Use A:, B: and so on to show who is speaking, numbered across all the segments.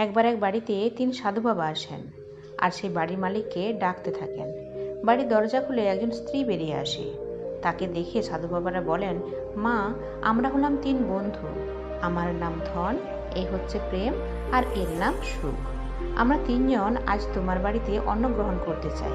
A: একবার এক বাড়িতে তিন সাধু বাবা আসেন। আর সেই বাড়ির মালিককে ডাকতে থাকেন। বাড়ির দরজা খুলে একজন স্ত্রী বেরিয়ে আসে। তাকে দেখে সাধু বাবারা বলেন, মা, আমরা হলাম তিন বন্ধু। আমার নাম ধন, এ হচ্ছে প্রেম, আর এর নাম সুখ। আমরা তিনজন আজ তোমার বাড়িতে অন্ন গ্রহণ করতে চাই।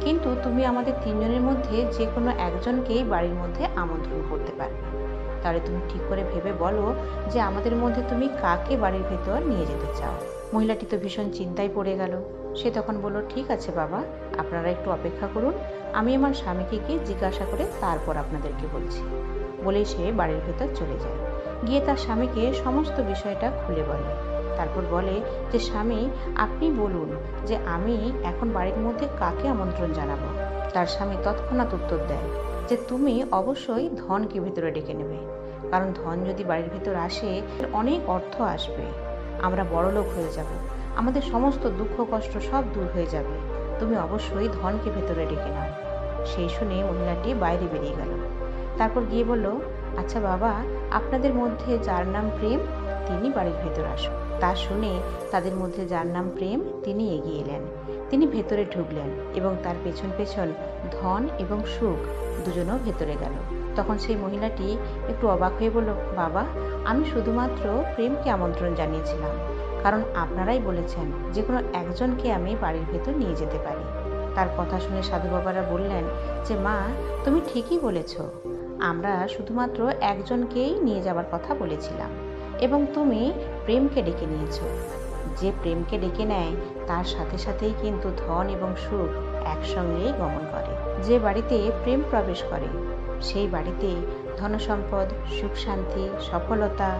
A: কিন্তু তুমি আমাদের তিনজনের মধ্যে যে কোনো একজনকেই বাড়ির মধ্যে আমন্ত্রণ করতে পারবে। তাহলে তুমি ঠিক করে ভেবে বলো যে আমাদের মধ্যে তুমি কাকে বাড়ির ভেতর নিয়ে যেতে চাও। মহিলাটি তো ভীষণ চিন্তায় পড়ে গেল। সে তখন বলল, ঠিক আছে বাবা, আপনারা একটু অপেক্ষা করুন। আমি আমার স্বামীকে গিয়ে জিজ্ঞাসা করে তারপর আপনাদেরকে বলছি। বলেই সে বাড়ির ভেতর চলে যায়। গিয়ে তার স্বামীকে সমস্ত বিষয়টা খুলে বলে। তারপর বলে যে, স্বামী, আপনি বলুন যে, আমি এখন বাড়ির মধ্যে কাকে আমন্ত্রণ জানাব? তার স্বামী তৎক্ষণাৎ উত্তর দেয় যে তুমি অবশ্যই ধনকে ভেতরে ডেকে নেবে। কারণ ধন যদি বাড়ির ভেতর আসে অনেক অর্থ আসবে। আমরা বড় লোক হয়ে যাব। আমাদের সমস্ত দুঃখ, কষ্ট সব দূর হয়ে যাবে। তুমি অবশ্যই ধনকে ভেতরে ডেকে নাও। সেই শুনে মহিলাটি বাইরে বেরিয়ে গেল। তারপর গিয়ে বলল আচ্ছা বাবা, আপনাদের মধ্যে যার নাম প্রেম, তিনি বাড়ির ভেতর আসুন। তা শুনে তাদের মধ্যে যার নাম প্রেম, তিনি এগিয়ে এলেন। তিনি ভেতরে ঢুকলেন এবং তার পেছন পেছন ধন এবং সুখ দুজনও ভেতরে গেল। তখন সেই মহিলাটি একটু অবাক হয়ে বলল, বাবা, আমি শুধুমাত্র প্রেমকে আমন্ত্রণ জানিয়েছিলাম, কারণ আপনারাই বলেছেন যে কোনো একজনকে আমি বাড়ির ভেতর নিয়ে যেতে পারি। তার কথা শুনে সাধু বাবারা বললেন যে, মা, তুমি ঠিকই বলেছ। আমরা শুধুমাত্র একজনকেই নিয়ে যাওয়ার কথা বলেছিলাম এবং তুমি প্রেমকে ডেকে নিয়েছ। যে প্রেমকে ডেকে নেয়, তার সাথে সাথেই কিন্তু ধন এবং সুখ একসঙ্গেই গমন করে। যে বাড়িতে প্রেম প্রবেশ করে, সেই বাড়িতে ধনসম্পদ, সুখ শান্তি, সফলতা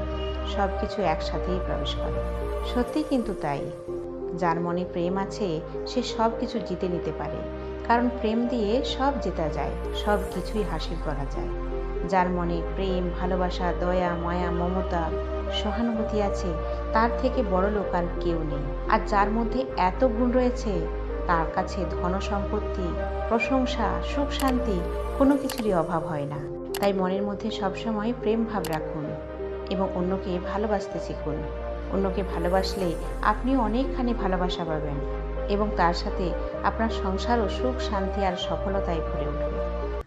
A: সব কিছু একসাথেই প্রবেশ করে। সত্যি কিন্তু তাই। যার মনে প্রেম আছে, সে সব কিছু জিতে নিতে পারে। কারণ প্রেম দিয়ে সব জেতা যায় সব কিছুই হাসিল করা যায়। যার মনে প্রেম, ভালোবাসা, দয়া, মায়া, মমতা সহানুভূতি আছে, তার থেকে বড় লোক আর কেউ নেই। আর যার মধ্যে এত গুণ রয়েছে, তার কাছে ধন সম্পত্তি, প্রশংসা, সুখ শান্তি, কোনো কিছুরই অভাব হয় না। তাই মনের মধ্যে সবসময় প্রেম ভাব রাখুন এবং অন্যকে ভালোবাসতে শিখুন। অন্যকে ভালোবাসলে আপনিও অনেকখানি ভালোবাসা পাবেন এবং তার সাথে আপনার সংসারও সুখ, শান্তি আর সফলতায় ভরে উঠবে।